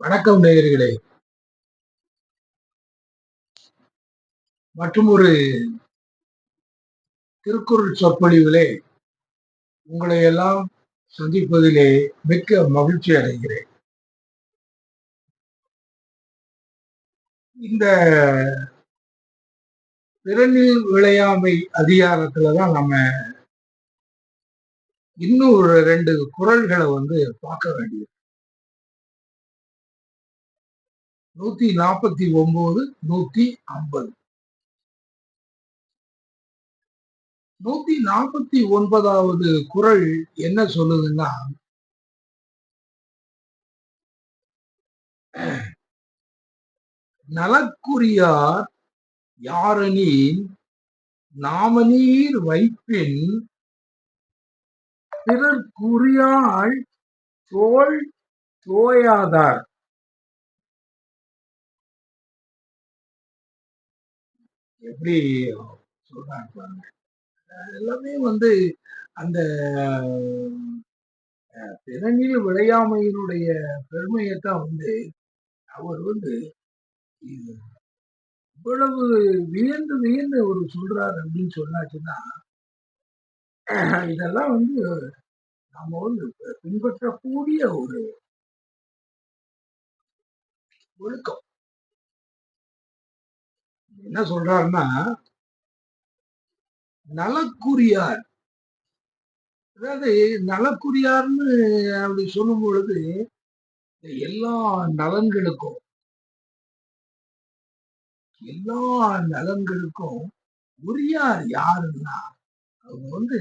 வணக்கம் நேயர்களே. மற்றும் ஒரு திருக்குறள் சொற்பொழிவிலே உங்களை எல்லாம் சந்திப்பதிலே மிக்க மகிழ்ச்சி அடைகிறேன். இந்த பிறனில் விளையாமை அதிகாரத்துலதான் நம்ம இன்னும் ஒரு ரெண்டு குரல்களை வந்து பார்க்க வேண்டியது. நூத்தி நாற்பத்தி ஒன்பது நூத்தி ஐம்பது. நூத்தி நாற்பத்தி ஒன்பதாவது குரல் என்ன சொல்லுதுன்னா நலக்குரியார் யாரனின் நாமநீர் வைப்பின் பிறர் குறியாள் தோல் தோயாதார். எப்படி சொல்றாங்க பாருங்க. எல்லாமே வந்து அந்த பிறனில் விளையாமையினுடைய பெருமையைத்தான் வந்து அவர் வந்து இவ்வளவு வியந்து வியந்து ஒரு சொல்றாரு அப்படின்னு சொன்னாச்சுன்னா இதெல்லாம் வந்து நம்ம வந்து பின்பற்றக்கூடிய ஒரு ஒழுக்கம். என்ன சொல்றாருன்னா நலக்குரியார். அதாவது நலக்குரியார்னு அப்படி சொல்லும் பொழுது எல்லா நலன்களுக்கும் எல்லா நலன்களுக்கும் உரியார் யாருன்னா அவங்க வந்து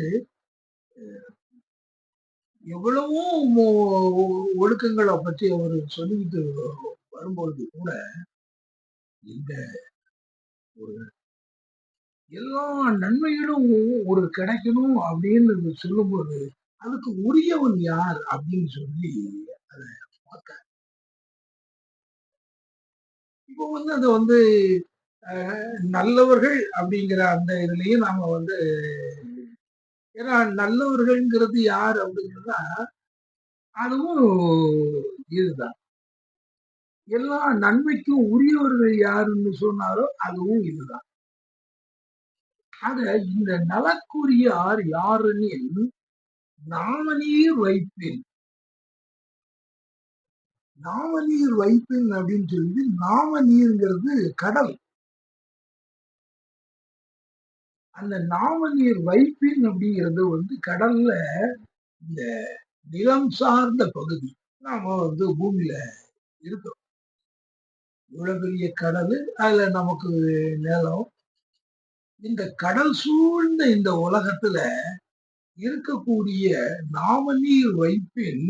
எவ்வளவோ ஒழுக்கங்களை பற்றி அவர் சொல்லிக்கிட்டு வரும்பொழுது கூட இந்த ஒரு எல்லா நன்மைகளும் ஒரு கிடைக்கணும் அப்படின்னு சொல்லும்போது அதுக்கு உரியவன் யார் அப்படின்னு சொல்லி அதை பார்க்க. இப்போ வந்து அதை வந்து நல்லவர்கள் அப்படிங்கிற அந்த இதுலயும் நாம வந்து ஏன்னா நல்லவர்கள்ங்கிறது யார் அப்படிங்கிறதா அதுவும் இதுதான். எல்லா நன்மைக்கும் உரியவர்கள் யாருன்னு சொன்னாரோ அதுவும் இதுதான். ஆக இந்த நலக்குரியார் யாருன்னு நாமநீர் வைப்பேன். நாமநீர் வைப்பேன் அப்படின்னு சொல்லி நாமநீர்ங்கிறது கடல் அந்த நாமநீர் வைப்பின் அப்படிங்கிறது வந்து கடல்ல இந்த நிலம் சார்ந்த பகுதி. நாம வந்து பூமியில இருக்கிறோம் இவ்வளவு பெரிய கடல் அதுல நமக்கு நிலம். இந்த கடல் சூழ்ந்த இந்த உலகத்துல இருக்கக்கூடிய நாமநீர் வைப்பின்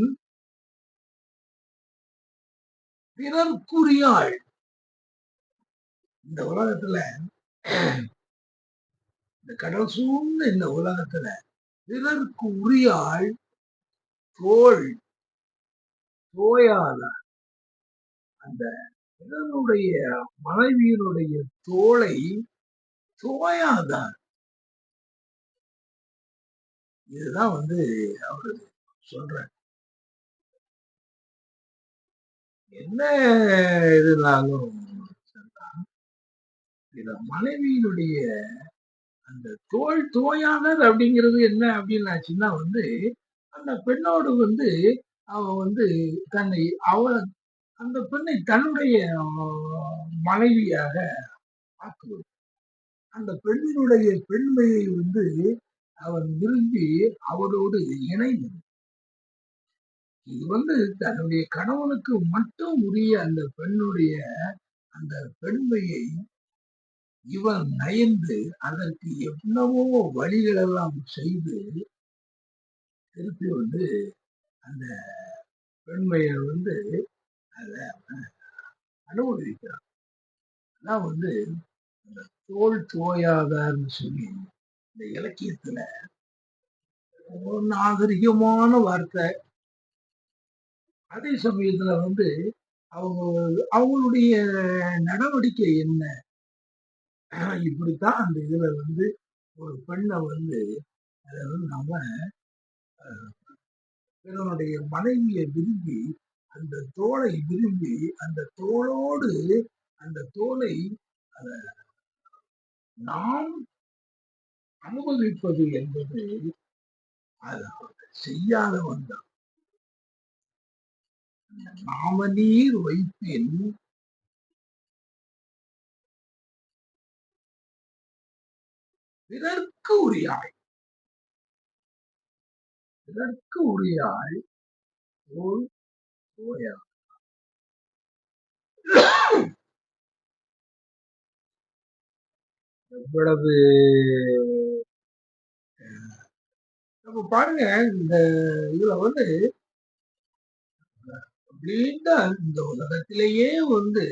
பிறர்க்குரியாள் இந்த உலகத்துல இந்த கடல் சூழ்ந்த இந்த உலகத்துல பிறர்க்கு உரியாள் தோல் தோயாத அந்த பிறனுடைய மனைவியினுடைய தோலை தோயாதார் இதுதான் வந்து அவரு சொல்ற என்ன இதுனாலும் மனைவியினுடைய அந்த தோல் தோயானர் அப்படிங்கிறது என்ன அப்படின்னாச்சுன்னா வந்து அந்த பெண்ணோடு வந்து அவன் வந்து தன்னை அவ அந்த பெண்ணை தன்னுடைய மனைவியாக ஆக்குவது அந்த பெண்ணினுடைய பெண்மையை வந்து அவன் விரும்பி அவரோடு இணைந்து இது வந்து தன்னுடைய கணவனுக்கு மட்டும் உரிய அந்த பெண்ணுடைய அந்த பெண்மையை இவன் நயந்து அதற்கு எவ்வளவோ வழிகளெல்லாம் செய்து திருப்பி வந்து அந்த பெண்மையை வந்து அதை அனுபவிக்கிறான் அதான் வந்து தோல் தோயாதார்னு சொல்லி இந்த இலக்கியத்துல ஒரு நாகரிகமான வார்த்தை. அதே சமயத்துல வந்து அவங்க அவங்களுடைய நடவடிக்கை என்ன? இப்படித்தான் அந்த இதுல வந்து ஒரு பெண்ணை வந்து அதை வந்து நம்ம பிறனுடைய மனைவியை விரும்பி அந்த தோலை விரும்பி அந்த தோளோடு அந்த தோலை அத நாம் அனுபவிப்பது என்பது அது செய்யாதவன் தான் நாம நீர் வைப்பின் பிறர்க்கு உரியாய். பிறர்க்கு உரியாய் போல் போயா எவ்வளவு நம்ம பாருங்க இந்த இதுல வந்து அப்படின்னா இந்த உலகத்திலேயே வந்து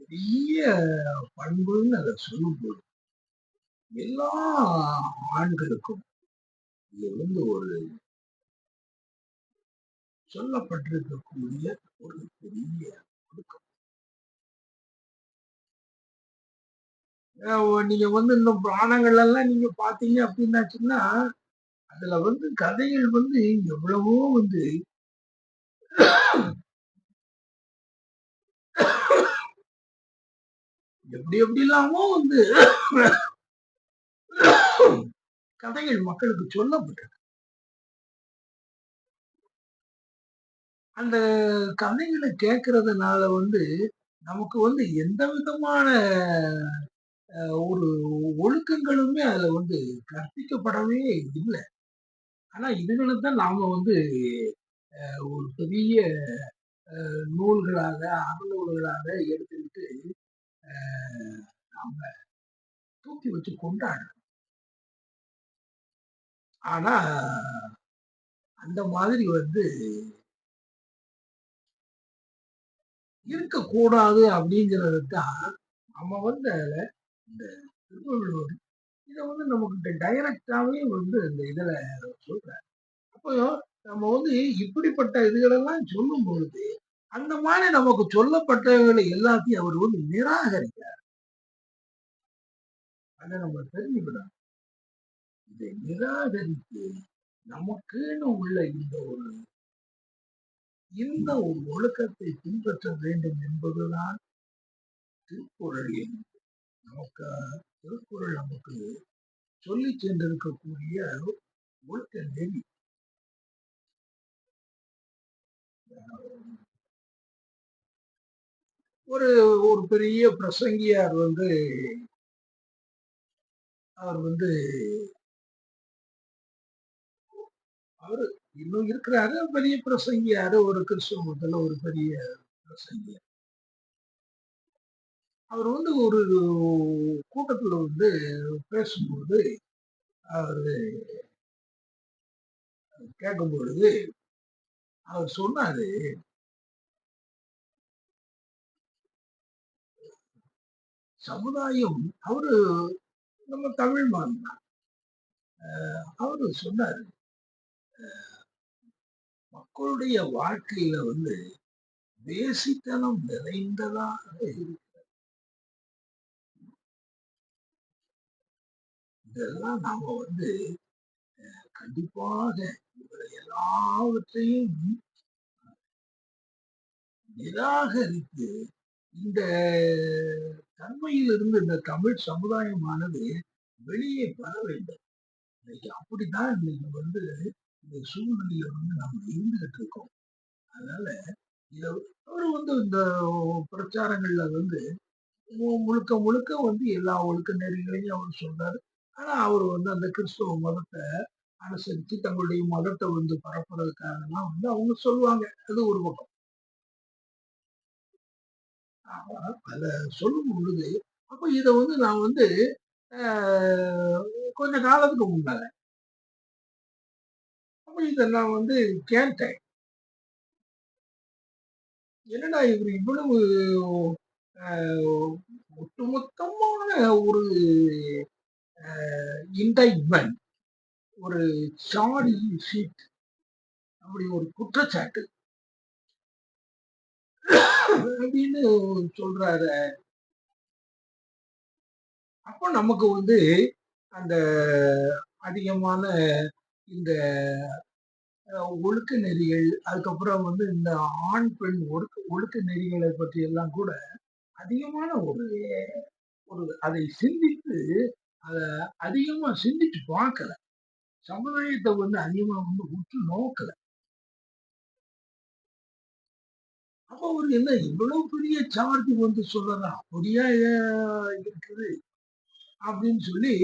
பெரிய பண்புன்னு அதை சொல்லும்போது எல்லா ஆண்களுக்கும் இது வந்து ஒரு சொல்லப்பட்டிருக்கக்கூடிய ஒரு பெரிய ஒடுக்கம் நீங்க வந்து இந்த புராணங்கள் எல்லாம் நீங்க பாத்தீங்க அப்படின்னாச்சுன்னா அதுல வந்து கதைகள் வந்து எவ்வளவோ வந்து எப்படி எப்படி இல்லாமோ வந்து கதைகள் மக்களுக்கு சொல்லப்பட்டிருக்கு. அந்த கதைகளை கேட்கறதுனால வந்து நமக்கு வந்து எந்த விதமான அஹ், ஒரு ஒழுக்கங்களுமே அதுல வந்து கற்பிக்கப்படவே இல்லை. ஆனா இதுகளை தான் நாம வந்து அஹ், ஒரு பெரிய அஹ், நூல்களாக அறநூல்களாக எடுத்துக்கிட்டு அஹ், நாம தூக்கி வச்சு கொண்டாடுறோம். ஆனா அந்த மாதிரி வந்து இருக்கக்கூடாது அப்படிங்கிறது தான் நம்ம வந்து அதில் இந்த திருவள்ளுவர் இதை வந்து நமக்கு டைரக்டாகவே வந்து இந்த இதில் சொல்கிறார் அப்போ நம்ம வந்து இப்படிப்பட்ட இதுகளெல்லாம் சொல்லும் பொழுது அந்த மாதிரி நமக்கு சொல்லப்பட்டவைகளை எல்லாத்தையும் அவர் வந்து நிராகரிக்கிறார். அதை நம்ம தெரிஞ்சுக்கணும். இதை நிராகரித்து நமக்குன்னு உள்ள இந்த ஒரு இந்த ஒரு ஒழுக்கத்தை பின்பற்ற வேண்டும் என்பதுதான் திருக்குறளின் நமக்கு திருக்குறள் நமக்கு சொல்லி சென்றிருக்கக்கூடிய ஒழுக்க நெறி. ஒரு ஒரு பெரிய பிரசங்கியார் வந்து அவர் வந்து அவரு இன்னும் இருக்கிறாரு. பெரிய பிரசங்கியாரு ஒரு கிறிஸ்துவ மதத்துல ஒரு பெரிய பிரசங்கியார் அவர் வந்து ஒரு கூட்டத்துல வந்து பேசும்போது அவர் கேட்கும் பொழுது அவர் சொன்னாரு சமுதாயம் அவரு நம்ம தமிழ் தான் அவரு சொன்னாரு மக்களுடைய வாழ்க்கையில வந்து வேசித்தனம் நிறைந்ததாக இருக்கிறது. இதெல்லாம் நாம வந்து கண்டிப்பாக இவரை எல்லாவற்றையும் நிராகரித்து இந்த தன்மையிலிருந்து இந்த தமிழ் சமுதாயமானது வெளியே வர வேண்டும். இன்னைக்கு அப்படித்தான் இன்னைக்கு வந்து இந்த சூழ்நிலையில வந்து நம்ம இருந்துகிட்டு இருக்கோம். அதனால இதை அவர் வந்து இந்த பிரச்சாரங்கள்ல வந்து முழுக்க முழுக்க வந்து எல்லா ஒழுக்க நெறிகளையும் அவர் சொல்றாரு ஆனா அவர் வந்து அந்த கிறிஸ்துவ மதத்தை அனுசரித்து தங்களுடைய மதத்தை வந்து பரப்புறதுக்காகலாம் வந்து அவங்க சொல்லுவாங்க. அது ஒரு பக்கம். அத சொல்லும் பொழுது அப்ப இத வந்து நான் வந்து ஆஹ், கொஞ்ச காலத்துக்கு முன்னால அப்ப நான் வந்து கேட்டேன். என்னடா இவர் இவ்வளவு ஆஹ், ஒட்டுமொத்தமான ஒரு இன்டைட்மெண்ட் ஒரு சாடி ஷீட் அப்படி ஒரு குற்றச்சாட்டு. அப்படின்னு சொல்றாரு. அப்போ நமக்கு வந்து அந்த அதிகமான இந்த ஒழுக்க நெறிகள் அதுக்கப்புறம் வந்து இந்த ஆண் பெண் ஒழுக்க ஒழுக்க நெறிகளை பற்றி எல்லாம் கூட அதிகமான ஒரு ஒரு அதை சிந்தித்து அதை அதிகமா சிந்திச்சு பார்க்கல. சமுதாயத்தை வந்து அதிகமா வந்து உற்று நோக்கல. அப்ப ஒரு என்ன இவ்வளவு பெரிய சார்ஜ் வந்து சொல்லலாம் அப்படியா இருக்குது? அப்படின்னு சொல்லி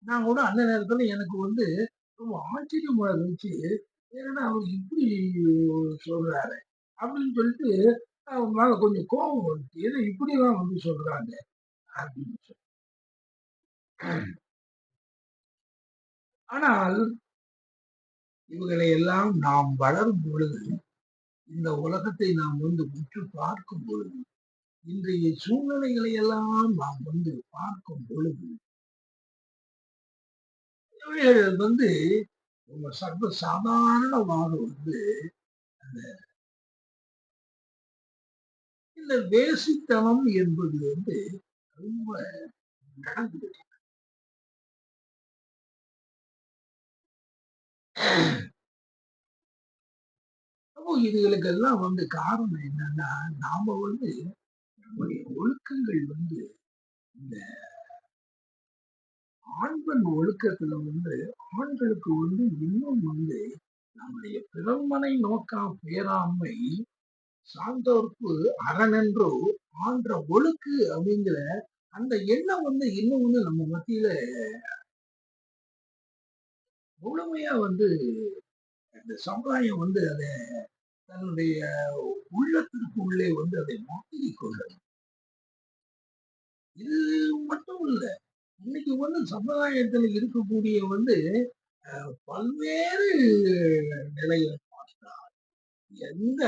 நான் கூட அந்த நேரத்துல எனக்கு வந்து ரொம்ப ஆச்சரியமா இருந்துச்சு. ஏன்னா அவர் இப்படி சொல்றாரு. அப்படின்னு சொல்லிட்டு அவர் மேல கொஞ்சம் கோபம் வந்துச்சு ஏதோ இப்படிலாம் வந்து சொல்றாங்க அப்படின்னு சொல்லி ஆனால் இவர்களை எல்லாம் நாம் வளரும் பொழுது இந்த உலகத்தை நாம் வந்து உற்று பார்க்கும் பொழுது இன்றைய சூழ்நிலைகளை எல்லாம் நாம் வந்து பார்க்கும் பொழுது இவைகள் வந்து ரொம்ப சர்வ சாதாரணமாக வந்து இந்த வேசித்தனம் என்பது வந்து ரொம்ப நடந்து அப்போ இதுகளுக்கெல்லாம் வந்து காரணம் என்னன்னா நாம வந்து நம்முடைய ஒழுக்கங்கள் வந்து இந்த ஆண்பன் ஒழுக்கத்துல வந்து ஆண்களுக்கு வந்து இன்னும் வந்து நம்முடைய பிறன்மனை நோக்கா பேராண்மை சான்றோர்க்கு அரணென்றோ ஆன்ற ஒழுக்கு அப்படிங்கிற அந்த எண்ணம் வந்து இன்னும் வந்து நம்ம மத்தியில முழுமையா வந்து அந்த சமுதாயம் வந்து அதை தன்னுடைய உள்ளத்திற்கு உள்ளே வந்து அதை மாற்றிக் கொள்ளணும் இது மட்டும் இல்ல இன்னைக்கு வந்து சமுதாயத்துல இருக்கக்கூடிய வந்து அஹ், பல்வேறு நிலைகளை பார்த்தால் எந்த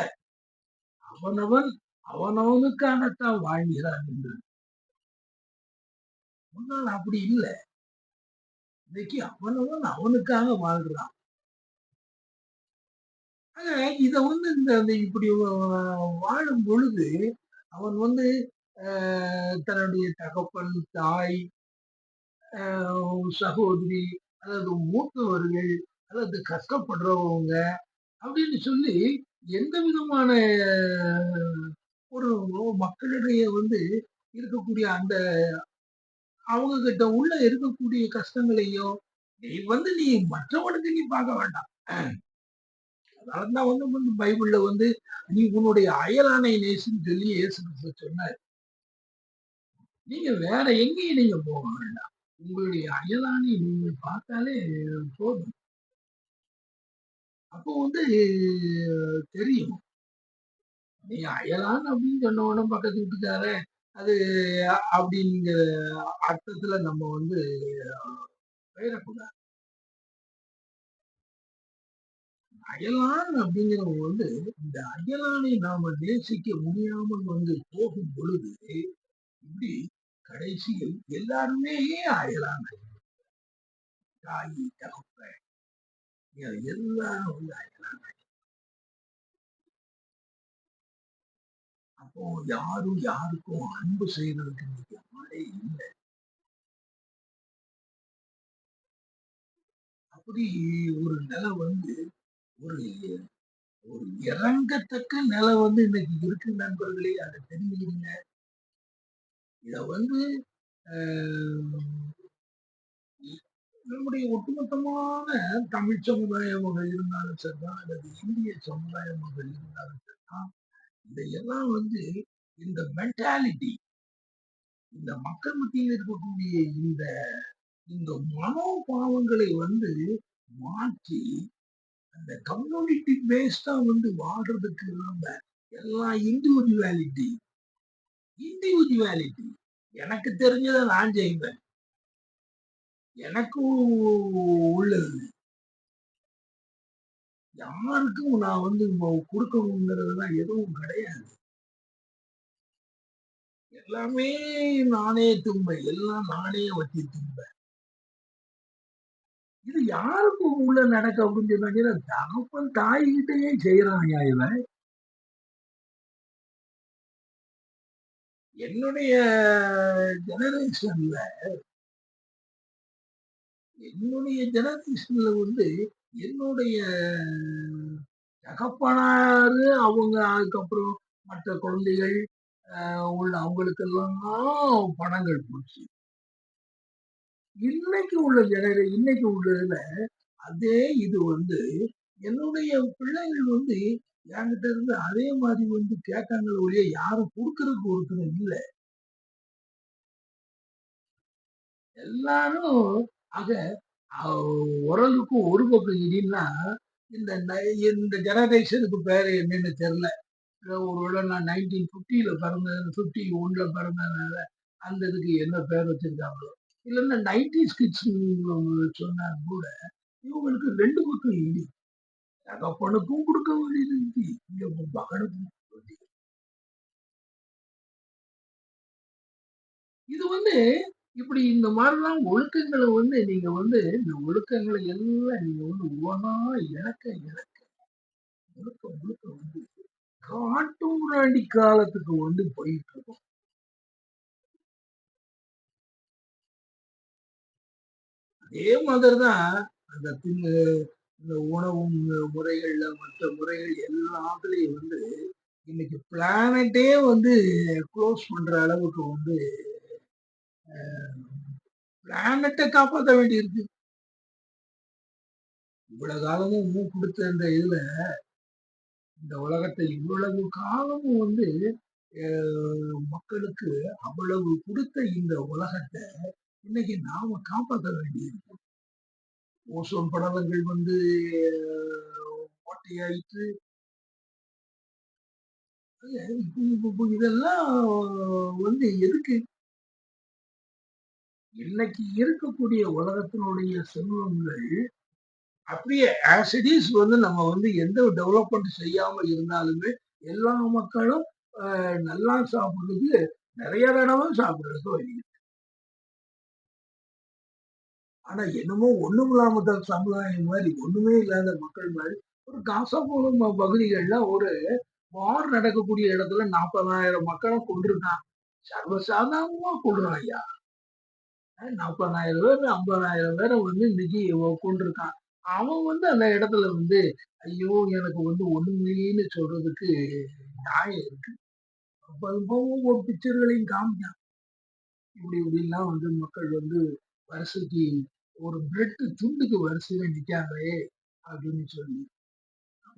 அவனவன் அவனவனுக்கானத்தான் வாழ்கிறான் என்று முன்னால் அப்படி இல்லை. இன்னைக்கு அவனவன் அவனுக்காக வாழ்றான் ஆக இத வந்து இந்த இப்படி வா- வாழும் பொழுது அவன் வந்து ஆஹ், தன்னுடைய தகப்பன் தாய் சகோதரி அதாவது மூத்தவர்கள் அதாவது கஷ்டப்படுறவங்க அப்படின்னு சொல்லி எந்த விதமான ஒரு மக்களிடையே வந்து இருக்கக்கூடிய அந்த அவங்க கிட்ட உள்ள இருக்கக்கூடிய கஷ்டங்களையோ நீ வந்து நீ மற்றவனுக்கு நீ பார்க்க வேண்டாம். அதனாலதான் வந்து வந்து பைபிள்ல வந்து நீ உன்னுடைய அயலானை நேசின்னு சொல்லி இயேசு சொன்னார். நீங்க வேற எங்கேயும் நீங்க போக வேண்டாம். உங்களுடைய அயலானை நீங்க பார்த்தாலே போதும். அப்போ வந்து தெரியும். நீ அயலான் அப்படின்னு சொன்ன உடனே பக்கத்து வீட்டுக்கார அது அப்படிங்கிற அர்த்தத்துல நம்ம வந்து பெயரக்கூடாது அயலான் அப்படிங்கிறவங்க வந்து இந்த அயலானை நாம நேசிக்க முடியாமல் வந்து போகும் பொழுது இப்படி கடைசியில் எல்லாருமே அயலான தாய் தகப்ப எல்லாரும் வந்து அயலான அப்போ யாரும் யாருக்கும் அன்பு செய்யறதுக்கு இன்னைக்கு ஆளே இல்லை. அப்படி ஒரு நிலை வந்து ஒரு ஒரு இறங்கத்தக்க நிலை வந்து இன்னைக்கு இருக்கு நண்பர்களே அதை தெரிஞ்சுக்கிறீங்க இதை வந்து ஆஹ், நம்முடைய ஒட்டுமொத்தமான தமிழ் சமுதாயமாக இருந்தாலும் சரிதான் அல்லது இந்திய சமுதாயமாக இருந்தாலும் சரிதான். இதையெல்லாம் வந்து இந்த மென்டாலிட்டி இந்த மக்கள் மத்தியில் இருக்கக்கூடிய இந்த இந்த மனோபாவங்களை வந்து மாற்றி அந்த கம்யூனிட்டி பேஸ்டா வந்து வாழ்றதுக்கு நம்ம எல்லாம் இண்டிவிஜுவாலிட்டி இண்டிவிஜுவாலிட்டி எனக்கு தெரிஞ்சதை நான் செய்வேன் எனக்கு உள்ளது. யாருக்கும் நான் வந்து இப்போ கொடுக்கணுங்கிறதுலாம் எதுவும் கிடையாது. எல்லாமே நானே தும்பேன் எல்லாம் நானே வச்சு தும்பேன் இது யாருக்கும் உள்ள நடக்க அப்படின்னு சொன்னாங்கன்னா தகப்பன் தாய்கிட்டயே செய்யறான் இவன். என்னுடைய ஜெனரேஷன்ல என்னுடைய ஜெனரேஷன்ல வந்து என்னுடைய தகப்பனாரு அவங்க அதுக்கப்புறம் மற்ற குழந்தைகள் அஹ், உள்ள அவங்களுக்கெல்லாம் பணங்கள் போச்சு. இன்னைக்கு உள்ள ஜெனரே இன்னைக்கு உள்ளதுல அதே இது வந்து என்னுடைய பிள்ளைகள் வந்து என்கிட்ட இருந்து அதே மாதிரி வந்து கேட்காங்க ஒழிய யாரும் கொடுக்கறதுக்கு ஒருத்தர் இல்லை. எல்லாரும் ஆக உரலுக்கும் ஒரு பக்கம் இடின்னா இந்த இந்த ஜெனரேஷனுக்கு பேர் என்னன்னு தெரியல. ஒருவேளை நான் நைன்டீன் ஃபிஃப்டியில் பிறந்தேன் ஃபிஃப்டி ஒன்ல பிறந்ததுனால அந்த இதுக்கு என்ன பேர் வச்சிருக்காங்களோ. இல்லைன்னா நைன்டி கிட்ஸ் சொன்னா கூட இவங்களுக்கு ரெண்டு பக்கம் இடி. தகப்பனுக்கும் கொடுக்க வேண்டியது இங்க உன் மகனுக்கும் கொடுக்க வேண்டியது. இது வந்து இப்படி இந்த மாதிரிலாம் ஒழுக்கங்களை வந்து நீங்க வந்து இந்த ஒழுக்கங்களை எல்லாம் நீங்க வந்து ஒவ்வொன்றா இழக்க இழக்க ஒழுக்க ஒழுக்க வந்து காட்டு காலத்துக்கு வந்து போயிட்டு இருக்கோம் அதே மாதிரிதான் அந்த இந்த உணவு முறைகள்ல மற்ற முறைகள் எல்லாத்துலயும் வந்து இன்னைக்கு பிளானட்டே வந்து க்ளோஸ் பண்ற அளவுக்கு வந்து பிளானட்டை காப்பாற்ற வேண்டியிருக்கு. இவ்வளவு காலமும் மூ கொடுத்த இந்த இதுல இந்த உலகத்தை இவ்வளவு காலமும் வந்து மக்களுக்கு அவ்வளவு கொடுத்த இந்த உலகத்தை இன்னைக்கு நாம காப்பாற்ற வேண்டியிருக்கு. ஓசோன் படலங்கள் வந்து ஓட்டையாயிற்று இதெல்லாம் வந்து எதுக்கு? இன்னைக்கு இருக்கக்கூடிய உலகத்தினுடைய செல்வங்கள் அப்படியே ஆசிடிஸ் வந்து நம்ம வந்து எந்த டெவலப்மெண்ட் செய்யாம இருந்தாலுமே எல்லா மக்களும் அஹ், நல்லா சாப்பிடுறதுக்கு நிறைய தடவை சாப்பிடுறதுக்கு வழி ஆனா என்னமோ ஒண்ணும் இல்லாம தான் சமுதாயம் மாதிரி ஒண்ணுமே இல்லாத மக்கள் மாதிரி ஒரு காச போகும் பகுதிகள்ல ஒரு வார் நடக்கக்கூடிய இடத்துல நாற்பதாயிரம் மக்களை கொண்டிருக்கான் சர்வசாதாரணமா கொள்றான் ஐயா. நாற்பதாயிரம் பேர் ஐம்பதாயிரம் பேரை வந்து இன்னைக்கு கொண்டிருக்கான் அவன் வந்து அந்த இடத்துல வந்து ஐயோ எனக்கு வந்து ஒண்ணுமேன்னு சொல்றதுக்கு நியாயம் இருக்கு. ரொம்பவும் ஒரு பிக்சர்களையும் காமிக்கான் இப்படி இப்படிலாம் வந்து மக்கள் வந்து வரிசைக்கு ஒரு பிரெட் துண்டுக்கு வரிசையில நிக்காங்களே அப்படின்னு சொல்லி.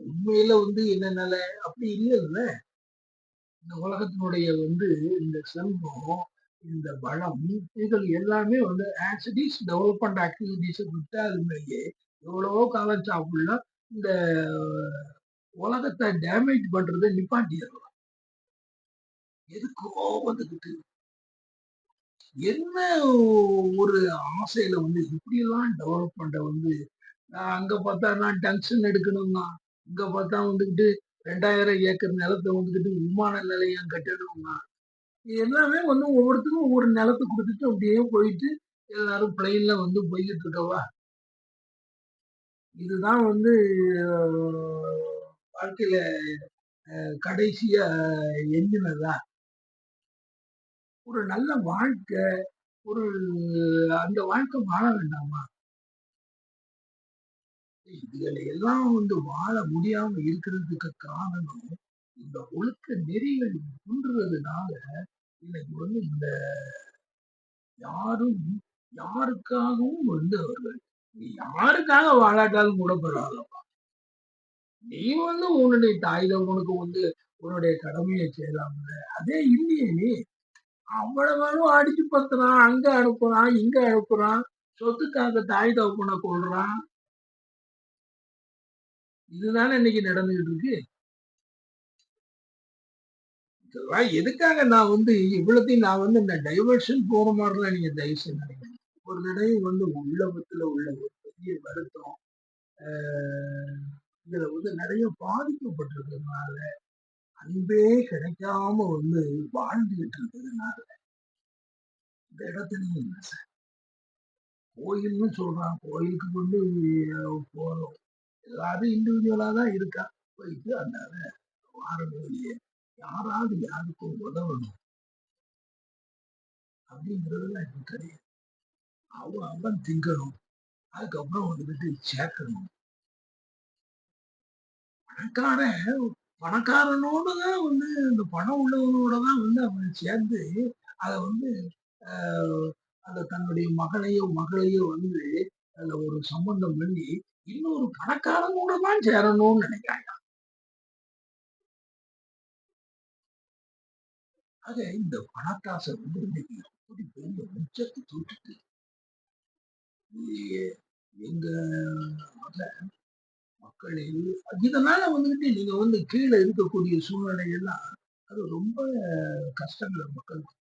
உண்மையில வந்து என்னென்னால? அப்படி இல்லைல்ல. இந்த உலகத்தினுடைய வந்து இந்த செல்வம் இந்த பலம் இதுகள் எல்லாமே வந்து ஆக்டிவிட்டிஸ் டெவலப்மெண்ட் ஆக்டிவிட்டிஸை விட்டாலுமேயே எவ்வளவோ காலம் சாப்பிடலாம். இந்த உலகத்தை டேமேஜ் பண்றதை நிப்பாட்டிடலாம். எதுக்கோ வந்துக்கிட்டு என்ன ஒரு ஆசையில வந்து இப்படியெல்லாம் டெவலப்மெண்ட்டை வந்து அங்க பார்த்தா நான் டங்ஷன் எடுக்கணும்னா இங்க பார்த்தா வந்துக்கிட்டு ரெண்டாயிரம் ஏக்கர் நிலத்தை வந்துக்கிட்டு விமான நிலையம் கட்டணும்னா எல்லாமே வந்து ஒவ்வொருத்தரும் ஒவ்வொரு நிலத்தை கொடுத்துட்டு அப்படியே போயிட்டு எல்லாரும் பிளெயின்ல வந்து போய்கிட்டு இருக்கவா? இதுதான் வந்து வாழ்க்கையில கடைசியா எண்ணினதா? ஒரு நல்ல வாழ்க்கை ஒரு அந்த வாழ்க்கை வாழ வேண்டாமா? இதுகளை எல்லாம் வந்து வாழ முடியாம இருக்கிறதுக்கு காரணம் இந்த ஒழுக்க நெறிகள் குன்றுறதுனால இன்னைக்கு வந்து இந்த யாரும் யாருக்காகவும் வந்து அவர்கள் நீ யாருக்காக வாழாட்டாலும் கூட பரவாயில்லப்பா. நீ வந்து உன்னுடைய தாய் உனக்கு வந்து உன்னுடைய கடமையை செய்யலாம்ல. அதே இல்லையே நீ அவ்வளவு அடிச்சு பத்துறான் அங்க அனுப்புறான் இங்க அனுப்புறான். சொத்துக்காக தாய் தகப்பனை கொள்றான் இதுதானே இன்னைக்கு நடந்துகிட்டு இருக்கு? எதுக்காக நான் வந்து இவ்வளத்தையும் நான் வந்து இந்த டைவர்ஷன் போற மாதிரிலாம் நீங்க தயவு செய்ய நினைக்கிறேன் ஒரு தடவை வந்து உள்ளபத்துல உள்ள ஒரு பெரிய வருத்தம் ஆஹ் இதுல வந்து நிறைய பாதிக்கப்பட்டிருக்கிறதுனால அன்பே கிடைக்காம வந்து வாழ்ந்துகிட்டு இருக்கிறதுனால இந்த இடத்துலையும் இல்லை சார் கோயில்னு சொல்றான். கோயிலுக்கு கொண்டு போறோம். எல்லாரும் இண்டிவிஜுவலா தான் இருக்கா? போயிட்டு அந்த வாரங்களிலேயே யாராவது யாருக்கும் உதவணும். அப்படிங்கிறதுல எனக்கு கிடையாது அவன் அவன் திங்கணும். அதுக்கப்புறம் வந்துட்டு சேர்க்கணும். பணக்கான பணக்காரனோட தான் வந்து இந்த பணம் உள்ளவனோட தான் வந்து அவன் சேர்ந்து அத வந்து அந்த தன்னுடைய மகனையோ, மகளையோ வந்து அதுல ஒரு சம்பந்தம் பண்ணி, இன்னொரு பணக்காரனோட தான் சேரணும்னு நினைக்கிறாங்க. ஆக இந்த பணத்தாசை வந்து இன்னைக்கு எப்படி பெரிய உச்சத்தை தொட்டுட்டு எங்க மக்களே இதனால வந்துட்டு நீங்க வந்து கீழ இருக்கக்கூடிய சூழ்நிலை எல்லாம் அது ரொம்ப கஷ்டங்கள் மக்களுக்கு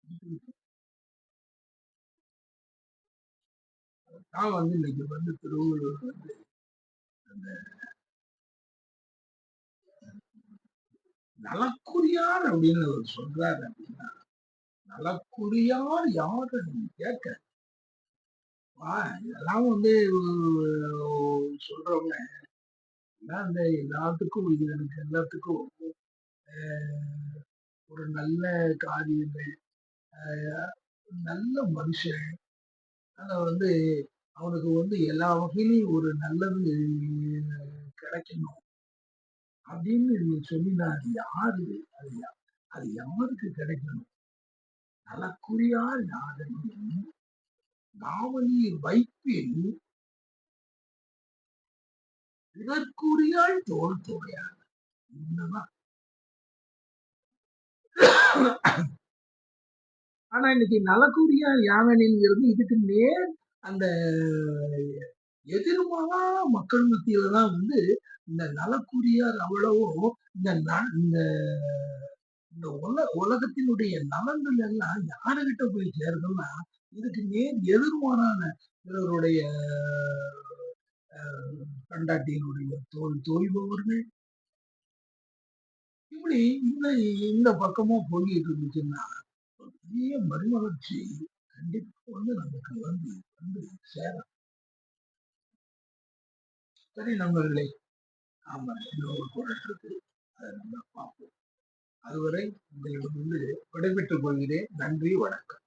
நான் வந்து இன்னைக்கு வந்து திருவள்ளூர் வந்து அந்த நலக்குரியார் அப்படின்னு அவர் சொல்றாரு அப்படின்னா, நலக்குரியார் யாரு நீங்க கேட்க. இதெல்லாம் வந்து சொல்றவங்க அந்த இந்த எல்லாத்துக்கும் இது எனக்கு எல்லாத்துக்கும் ஒரு நல்ல காரியம் நல்ல மனுஷன். ஆனா வந்து அவனுக்கு வந்து எல்லா வகையிலையும் ஒரு நல்லது கிடைக்கணும். அப்படின்னு நீ சொன்னீங்கன்னா, அது யாரு? அது யா அது யாருக்கு கிடைக்கணும்? நலக்குரியார் யாதெனின் நாவலி வைப்பில் பிறர்க்குரியாள் தோல் துணையார். என்னதான் ஆனா இன்னைக்கு நலக்குரியார் யாவெனின்ங்கிறது இதுக்கு நேர் அந்த எதிர்மாறா மக்கள் மத்தியில தான் வந்து இந்த நலக்குரியார் அவ்வளவோ இந்த ந இந்த இந்த உல உலகத்தினுடைய நலன்கள் எல்லாம் யாருகிட்ட போய் சேருதுன்னா, இதுக்கு நேர் எதிர்மாறான பிறருடைய பண்டாட்டியினுடைய தோல் தோல்பவர்கள் இப்படி இந்த இந்த பக்கமும் போயிட்டு இருந்துச்சுன்னா, ஒரு பெரிய மறுமலர்ச்சி கண்டிப்பா வந்து நமக்கு வந்து வந்து சேரும். சரி நண்பர்களே. ஆமா. இன்னொரு குரல் இருக்கு. அதை நம்ம பார்ப்போம். அதுவரை உங்களிடமிருந்து விடைபெற்றுக் கொள்கிறேன். நன்றி, வணக்கம்.